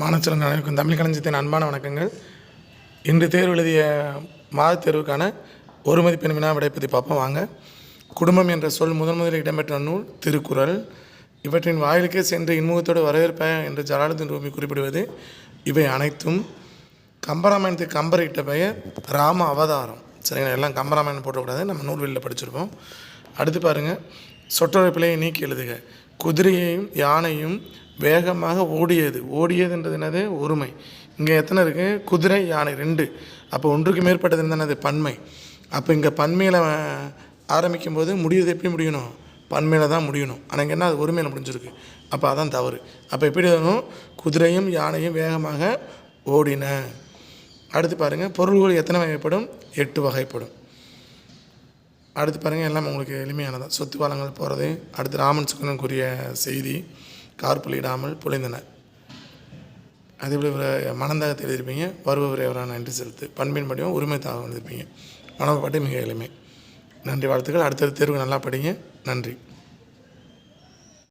மாணவச்சலங்கள் அனைவருக்கும் தமிழ் களஞ்சியத்தின் அன்பான வணக்கங்கள். இன்று தேர்வு எழுதிய மாதத் தேர்வுக்கான ஒரு மதிப்பெண் வினா விடை பற்றி பார்ப்போம் வாங்க. குடும்பம் என்ற சொல் முதன் முதலில் இடம்பெற்ற நூல் திருக்குறள். இவற்றின் வாயிலுக்கே சென்று இன்முகத்தோடு வரவேற்ப என்று ஜலாலுதீன் ரூமி குறிப்பிடுவது. இவை அனைத்தும் கம்பராமாயணத்துக்கு கம்பர் இட்ட பெயர் ராம அவதாரம். சரிங்களா? எல்லாம் கம்பராமாயணம் போட்டக்கூடாது நம்ம நூல்வெளியில் படிச்சிருப்போம். அடுத்து பாருங்கள் சொற்றொடை நீக்கி எழுதுக. குதிரையையும் யானையும் வேகமாக ஓடியது. ஓடியதுன்றது என்னது? ஒருமை. இங்கே எத்தனை இருக்குது குதிரை யானை ரெண்டு. அப்போ ஒன்றுக்கு மேற்பட்டது என்னது? பன்மை. அப்போ இங்கே பன்மையில் ஆரம்பிக்கும் போது முடியுது எப்படி முடியணும்? பன்மையில் தான் முடியணும். ஆனால் இங்கே என்ன? அது ஒருமையில் முடிஞ்சிருக்கு. அப்போ அதான் தவறு. அப்போ எப்படி வேணும் குதிரையும் யானையும் வேகமாக ஓடின. அடுத்து பாருங்கள் பொருள்கள் எத்தனை வகைப்படும்? எட்டு வகைப்படும். அடுத்து பாருங்கள் எல்லாம் உங்களுக்கு எளிமையானதான் சொத்து வளங்கள் போகிறது அடுத்து ராமன் சுக்கரனுக்குரிய செய்தி. கார்புலிடாமல் பொழிந்தன அதே போல் இவரை மனந்தாகத்தை எழுதியிருப்பீங்க வருபவரை அவரான நன்றி செலுத்து. பண்பின் படியும் உரிமை தாக எழுதியிருப்பீங்க மனப்பாட்டு மிக எளிமை. நன்றி வாழ்த்துக்கள். அடுத்தடுத்த தேர்வு நல்லா படிங்க. நன்றி.